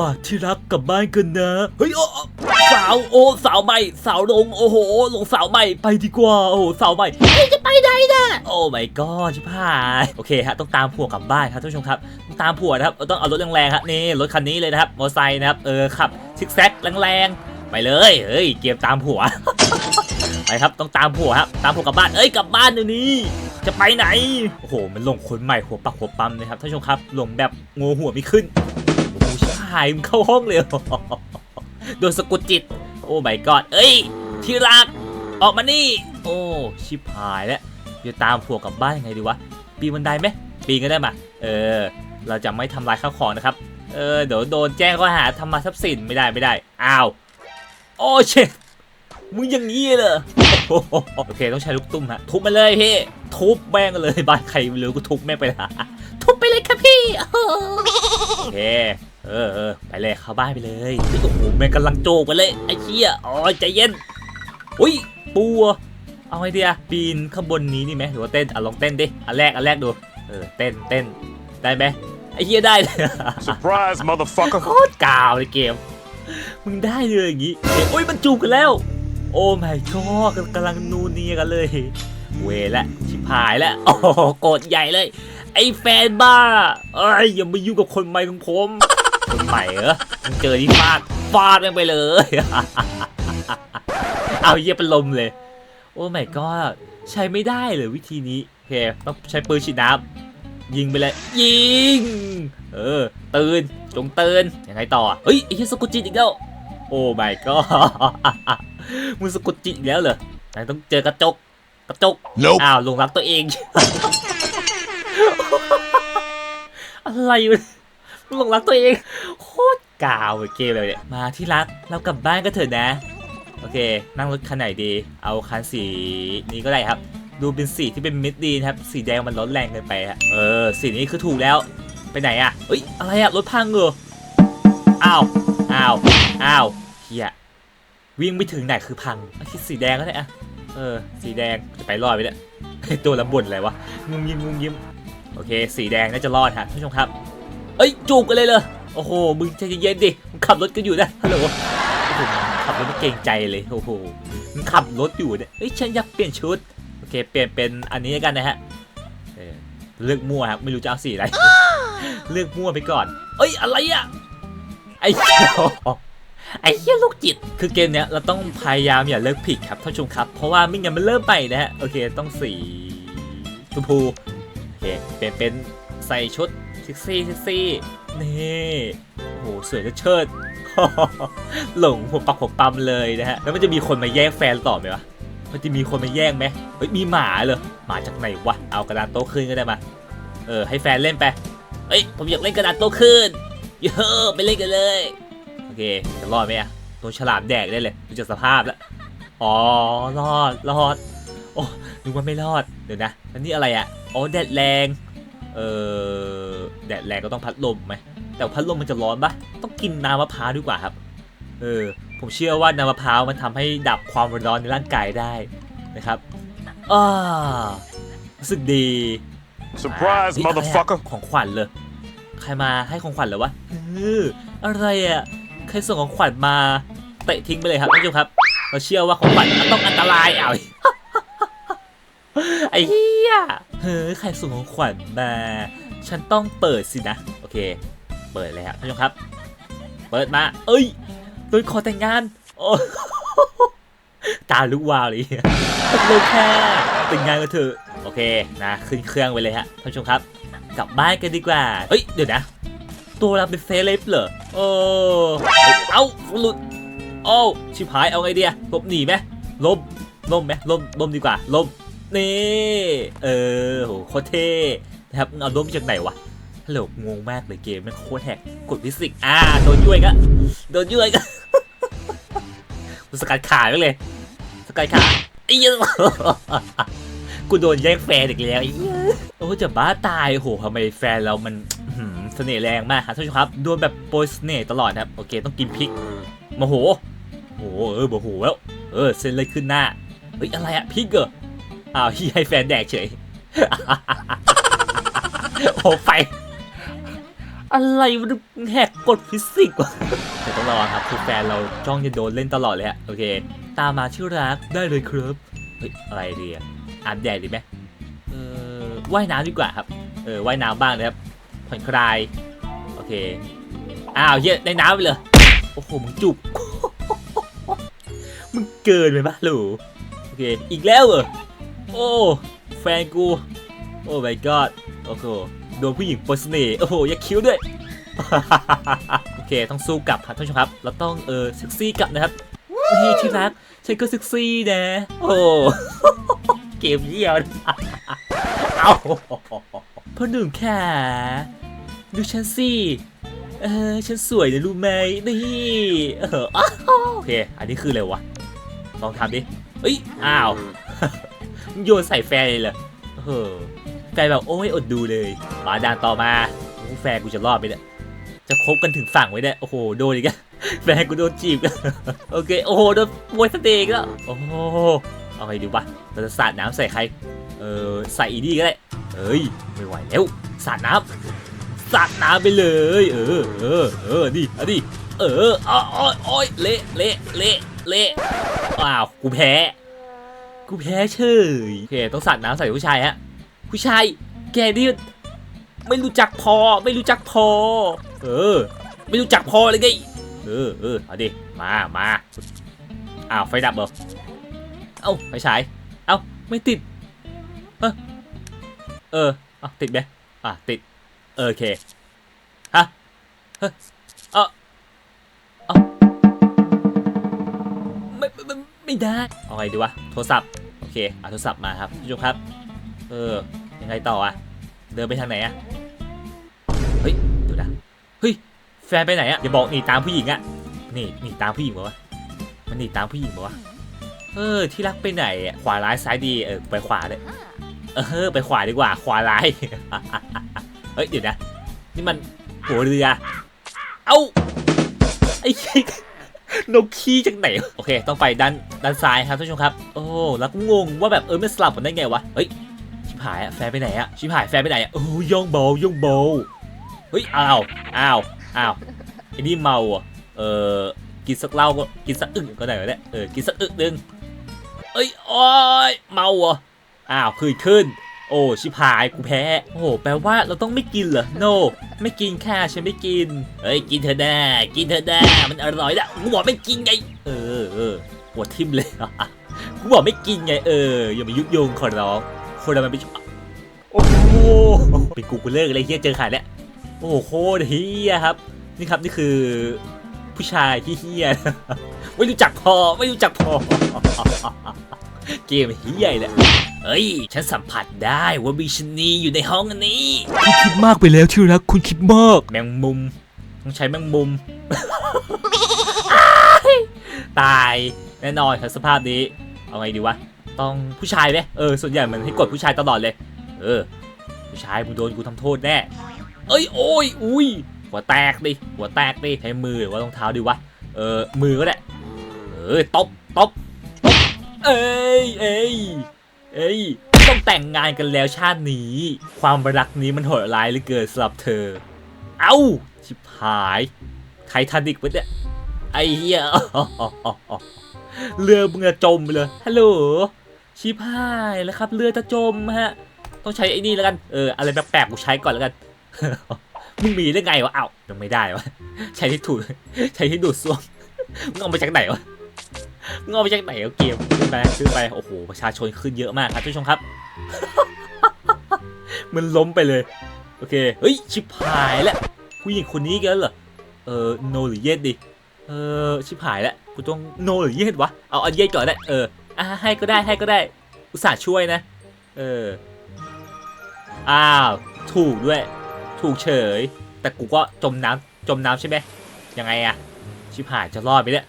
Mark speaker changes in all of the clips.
Speaker 1: ป่ะที่รักกลับบ้านกันนะเฮ้ยโอ้สาวโอ้สาวใหม่สาวลงโอ้โหลงสาวใหม่ไปดีกว่าโอ้โหสาวใหม่เฮ้ยจะไปไหนนะโอ้ my god ชิบหายโอเคฮะต้องตามผัวกลับบ้านครับท่านผู้ชมครับต้องตามผัวนะครับต้องเอารถแรงๆครับนี่รถคันนี้เลยนะครับมอเตอร์ไซค์นะครับเออขับซิกแซกแรงๆไปเลยเฮ้ยเกมตามผัวไปครับต้องตามผัวครับตามผัวกลับบ้านเอ้ยกลับบ้านเดี๋ยวนี้จะไปไหน โอ้โห มันลงคนใหม่หัวปักหัวปั๊มเลยครับท่านผู้ชมครับลงแบบงูหัวไม่ขึ้นโอ้โหายมันเข้าห้องเลยโดนสะกุดจิต โอ้ my god เอ้ย ที่รัก ออกมานี่ โอ้ชิบหายแล้วจะตามผัวกลับบ้านยังไงดีวะ ปีนบันไดไหมปีนก็ได้มาเออ เราจะไม่ทำลายข้าวของนะครับ เออ เดี๋ยวโดนแจ้งข้อหาทำมาทรัพย์สินไม่ได้ไม่ได้ อ้าว โอ้เชฟมึงอย่างนี้เลยโอ้โหโอเคต้องใช้ลูกตุ้มฮะทุบมาเลยพี่ ทุบแม่งเลยบ้านใครไม่รู้ก็ทุบแม่งไปละทุบไปเลยครับพี่โอเค เออเออไปเลยเข้าบ้านไปเลยโอ้โหแม่งกำลังโจกไปเลยไอ้เชี่ยอ๋อใจเย็นอุ้ยปูอะเอาไอเดียปีนข้างบนนี้นี่ไหมหรือว่าเต้นอะลองเต้นดิอันแรกอันแรกดูเออเต้นเต้นได้ไหมไอ้เหี้ยได้เลย
Speaker 2: Surprise, motherfucker.
Speaker 1: โคตรกาวเลยเกม มึงได้เลยอย่างงี้เฮ้ยโอ้ยมันจูบกันแล้ว โอ้ my god กำลังนูนเนียกันเลย เวละชิบหายแล้วโอ้โหโกรธใหญ่เลย ไอ้แฟนบ้าเอ้ยอย่ามายุ่งกับคนใหม่ของผม คนใหม่เหรอมึงเจอที่ฟาดฟาดแม่งไปเลย เอาเยี่ยเป็นลมเลย โอ้ my god ใช้ไม่ได้เลยวิธีนี้โอเคต้องใช้ปืนฉีดน้ำยิงไปเลย ยิง เออ ตื่น จงตื่น ยังไงต่อ เฮ้ยไอ้เหี้ยสะกุจิตอีกแล้ว โอ้ my god มึงสะกุจิตอีกแล้วเหรอนายต้องเจอกระจก กระจก
Speaker 2: Nope.
Speaker 1: อ้าวหลงรักตัวเอง อะไรวะ หลงรักตัวเองโคตรกาวเลยเกมเลยเนี่ยมาที่รักเรากลับบ้านกันเถอะนะ โอเค นั่งรถคันไหนดี เอาคันสีนี้ก็ได้ครับ ดูเป็นสีที่เป็นมิดดีนะครับ สีแดงมันร้อนแรงเกินไปฮะเออสีนี้คือถูกแล้วไปไหนอะเอ้ยอะไรอะรถพังเหรออ้าวอ้าวอ้าวเฮียวิ่งไม่ถึงไหนคือพังเอาที่สีแดงก็ได้อะเออ สีแดงจะไปรอดไปเนี่ยตัวละบ่นอะไรวะงุ้มยิ้มงุ้มยิ้มโอเค สีแดงน่าจะรอดฮะท่านผู้ชมครับ เอ้ยจูบกันเลยเลยโอ้โหมึงใจเย็นดิมึงขับรถกันอยู่นะฮัลโหลขับรถไม่เกรงใจเลยโอ้โหมึงขับรถอยู่เนี่ยเอ้ยฉันอยากเปลี่ยนชุดโอเคเปลี่ยนเป็นอันนี้กันนะฮะเลือกมั่วครับไม่รู้จะเอาสีอะไรเลือกมั่วไปก่อน เอ้ยอะไรอะไอ้เหี้ยไอ้เหี้ยลูกจิต คือเกมเนี้ยเราต้องพยายามอย่าเลิกผิดครับท่านผู้ชมครับ เพราะว่าไม่งั้นมันเริ่มไปนะฮะโอเคต้องสีชมพูโอเคเปลี่ยนเป็นใส่ชุด ซ็กซี่เซ็กซี่นี่โอ้โหสวยและเชิดหลงหัวปักหัวปั๊มเลยนะฮะแล้วมันจะมีคนมาแย่งแฟนต่อไหมวะมันจะมีคนมาแย่งไหมเฮ้ยมีหมาเหรอหมาจากไหนวะเอากระดานโต๊ะขึ้นก็ได้มาเออให้แฟนเล่นไปเฮ้ยผมอยากเล่นกระดานโต๊ะขึ้นเยอะไปเล่นกันเลยโอเคจะรอดไหมอะโดนฉลามแดกได้เลยดูจากสภาพแล้วอ๋อรอดรอดโอ้นึกว่าไม่รอดเดี๋ยวนะอันนี้อะไรอะอ๋อแดดแรง เออแดดแรงก็ต้องพัดลมไหมแต่พัดลมมันจะร้อนปะต้องกินน้ำมะพร้าวดีกว่าครับ เออผมเชื่อว่าน้ำมะพร้าวมันทำให้ดับความร้อนในร่างกายได้นะครับอ่ารู้สึกดี
Speaker 2: Surprise,
Speaker 1: นี่อะไรอะ
Speaker 2: motherfucker.
Speaker 1: ของขวัญเลย ใครมาให้ของขวัญเหรอวะเอออะไรอะใครส่งของขวัญมาเตะทิ้งไปเลยครับท่านผู้ชมครับ เราเชื่อว่าของขวัญมันต้องอันตรายเอาไอ้เหี้ย เฮ้ยใครส่งของขวัญมา ฉันต้องเปิดสินะ โอเค เปิดเลยครับท่านผู้ชมครับ เปิดมา เอ้ยโดยขอแต่งงานโอ้ตาลุกวาวเลยตกลงแค่แต่งงานกันเถอะโอเคนะขึ้นเครื่องไปเลยฮะท่านผู้ชมครับ กลับบ้านกันดีกว่าเฮ้ยเดี๋ยวนะ ตัวเราเป็นเซเลบเหรอโอ้เอ้าหลุดโอ้ชิบหายเอาไงเดียหลบหนีไหมล่มล่มไหมล่มล่มดีกว่าล่ม นี่เออโหโคตรเท่นะครับเอาล่มมาจากไหนวะฮัลโหลงงมากเลยเกมแมันโคตรแหกกดฟิสิกส์อ่าโดนยุ่ยก็โดนยุ่ยก็กูสกัดขาไปเลยสกัดขาไอ้เหี้ยกูโดนแย่งแฟนอีกแล้วไอ้เหี้ยโอ้จะบ้าตายโหทำไมแฟนเรามันเสน่ห์แรงมากครับท่านผู้ชมครับโดนแบบโปรยเสน่ห์ตลอดนะครับโอเคต้องกินพริกโมโหโอ้โหเออโมโหแล้วเออเส้นเลยขึ้นหน้าเฮ้ยอะไรอะพริกเหรอ อ้าวที่ให้แฟนแดกเฉย โอ้ไฟอะไรมันแหกกฎฟิสิกส์วะแต่ต้องระวังครับคือแฟนเราจ้องจะโดนเล่นตลอดเลยฮะโอเค ตามมาที่อรักได้เลยครับเฮ้ยอะไรดีอะอาบแดดดีไหมเออว่ายน้ำดีกว่าครับ เออว่ายน้ำบ้างนะครับผ่อนคลาย โอเค อ้าวเหี้ยในน้ำไปเลย โอ้โห มึงจุบมึงเกินไปปะหลูโอเค อีกแล้วเหรอ โอ้แฟนกู โอ้ my god โอ้โหโดนผู้หญิงปนเสน่ห์โอ้โหอยักคิ้วด้วย โอเค ต้องสู้กลับครับท่านผู้ชมครับ เราต้องเออเซ็กซี่กลับนะครับนี่ที่รักฉันก็เซ็กซี่นะ โอ้เกมเยี่ยวนะเอาพ่อหนุ่มค่ะดูฉันสิเออฉันสวยนะรู้ไหมนี่เอออ้าวโอเค อันนี้คืออะไรวะลองทำดิเอ้ยอ้าวมึง โยนใส่แฟนเลยเหรอเออแฟนแบบโอ้ยอดดูเลยมาด่านต่อมาโอ้แฟนกูจะรอดไหมเนี่ยจะคบกันถึงฝั่งไว้เนี่ยโอ้โหโดนอีกแล้วแฟนกูโดนจีบโอเคโอ้โหโดนมวยสเต็กแล้วโอ้โหเอาไงดีวะเราจะสาดน้ำใส่ใครเออใส่อีนี่ก็ได้เอ้ยไม่ไหวแล้วสาดน้ำสาดน้ำไปเลย เออเออเออดิเอาดิเอออ๋ออ๋อโอยเละเละเละเละอ้าวกูแพ้ กูแพ้เฉยโอเคต้องสาดน้ำใส่ผู้ชายฮะ ผู้ชาย แกนี่ไม่รู้จักพอ ไม่รู้จักพอ เออ ไม่รู้จักพอเลยไง เออเออเอาดิ มามาอ้าวไฟดับเหรอ เอ้าไฟฉาย เอ้าไม่ติด เออ เออติดไหมอะติด โอเค ฮะ ไม่ได้เอาไงดีวะโทรศัพท์โอเคเอาโทรศัพท์มาครับผู้ชมครับ เออยังไงต่ออะเดินไปทางไหนอะเฮ้ยเดี๋ยวนะเฮ้ยแฟนไปไหนอะอย่าบอกหนีตามผู้หญิงอะนี่หนีตามผู้หญิงปะวะมันหนีตามผู้หญิงปะวะเออที่รักไปไหนอะขวาร้ายซ้ายดีเออไปขวาเลยเออไปขวาดีกว่าขวาร้ายเฮ้ยเดี๋ยวนะ นี่มันหัวเรือ เอ้าไอ้ นกขี้จากไหน โอเค ต้องไปด้านด้านซ้ายครับท่านผู้ชมครับ โอ้แล้วก็งงว่าแบบเออไม่สลับกันได้ไงวะ เฮ้ย ชิบหายอะแฟนไปไหนอะชิบหายแฟนไปไหนอะโอ้ย่องเบาย่องเบาเฮ้ย อ้าว อ้าว อ้าวไอ้นี่เมาอะเออกินสักเหล้าก็กินสักอึกก็ได้วะเนี่ยเออ กินสักอึกนึงเอ้ย โอ้ย เมาอะอ้าวขึ้นขึ้น โอ้ชิบหายกูแพ้ โอ้โหแปลว่าเราต้องไม่กินเหรอ no ไม่กินค่ะฉันไม่กิน เฮ้ยกินเธอแน่กินเธอแน่มันอร่อยละกูบอกไม่กินไง เออเออปวดทิ่มเลยกูบอกไม่กินไง เอออย่ามายุยงขอร้องคนเรามันเป็นโอ้โหเป็นกูกูเลิกเลยเฮียเจอขายแล้วโอ้โหเฮียครับ นี่ครับนี่คือผู้ชายที่เฮียไม่รู้จักพอไม่รู้จักพอเกมเฮียแหละ เอ้ย ฉันสัมผัสได้ว่ามีชะนีอยู่ในห้องอันนี้
Speaker 3: คุณคิดมากไปแล้วที่รักคุณคิดมาก
Speaker 1: แมงมุม ต้องใช้แมงมุม ตายแน่นอนครับสภาพนี้ เอาไงดีวะ ต้องผู้ชายไหมเออ ส่วนใหญ่มันให้กดผู้ชายตลอดเลย เออ ผู้ชายมึงโดนกูทำโทษแน่ เอ้ยโอ้ยอุ้ยหัวแตกดิหัวแตกดิใช้มือหรือว่ารองเท้าดีวะเออมือก็ได้เออตบตบตบเอ้ยเอ้ย เอ้ยต้องแต่งงานกันแล้วชาตินี้ ความรักนี้มันโหดร้ายเหลือเกินสำหรับเธอ เอ้าชิบหายไททานิกวะเนี่ยไอ้เหี้ยเรือมึงจะจมไปเลยฮัลโหลชิบหายแล้วครับ เรือจะจมฮะ ต้องใช้ไอ้นี่แล้วกันเอออะไรแปลกๆกูใช้ก่อนแล้วกันมึงมีได้ไงวะเอ้ายังไม่ได้วะใช้ที่ถูใช้ที่ดูดซ่วมมึงเอามาจากไหนวะ งเอามาจากไหนเอาเกมขึ้นไปขึ้นไปโอ้โหประชาชนขึ้นเยอะมากครับท่านผู้ชมครับ มันล้มไปเลย โอเคเฮ้ยชิบหายแล้วผู้หญิงคนนี้กันเหรอเออโนหรือเยสดิเออชิบหายแล้วกูต้องโนหรือเยสวะเอาอันเยสก่อนได้เอออะให้ก็ได้ให้ก็ได้อุตส่าห์ช่วยนะเอออ้าวถูกด้วย ถูกเฉย แต่กูก็จมน้ำจมน้ำใช่ไหมยังไงอะชิบหายจะรอดไปเนี่ย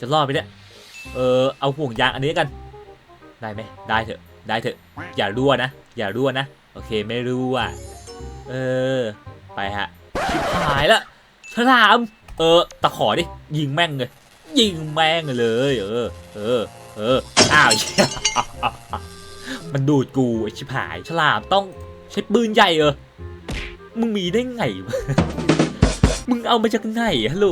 Speaker 1: จะรอดไปเนี่ย เออเอาห่วงยางอันนี้กัน ได้ไหมได้เถอะ ได้เถอะ อย่ารั่วนะ อย่ารั่วนะ โอเคไม่รั่ว เออ ไปฮะชิบหายละฉลาม เออ ตะขอดิ ยิงแม่งเลย ยิงแม่งเลย เออ เออ เออ อ้าว มันดูดกูไอชิบหาย ฉลามต้องใช้ปืนใหญ่เออ มึงมีได้ไงวะมึงเอามาจากไหนฮัลโหล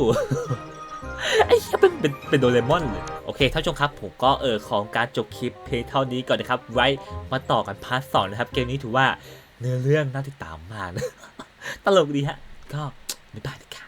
Speaker 1: ไอ้เหี้ยเป็นเป็นเป็นโดเรมอนเลย โอเคท่านผู้ชมครับผมก็เออของการจบคลิปเพลงเท่านี้ก่อนนะครับ ไว้มาต่อกันพาร์ทสองนะครับ เกมนี้ถือว่าเนื้อเรื่องน่าติดตามมากนะตลกดีฮะ ก็ไม่บายนะครับ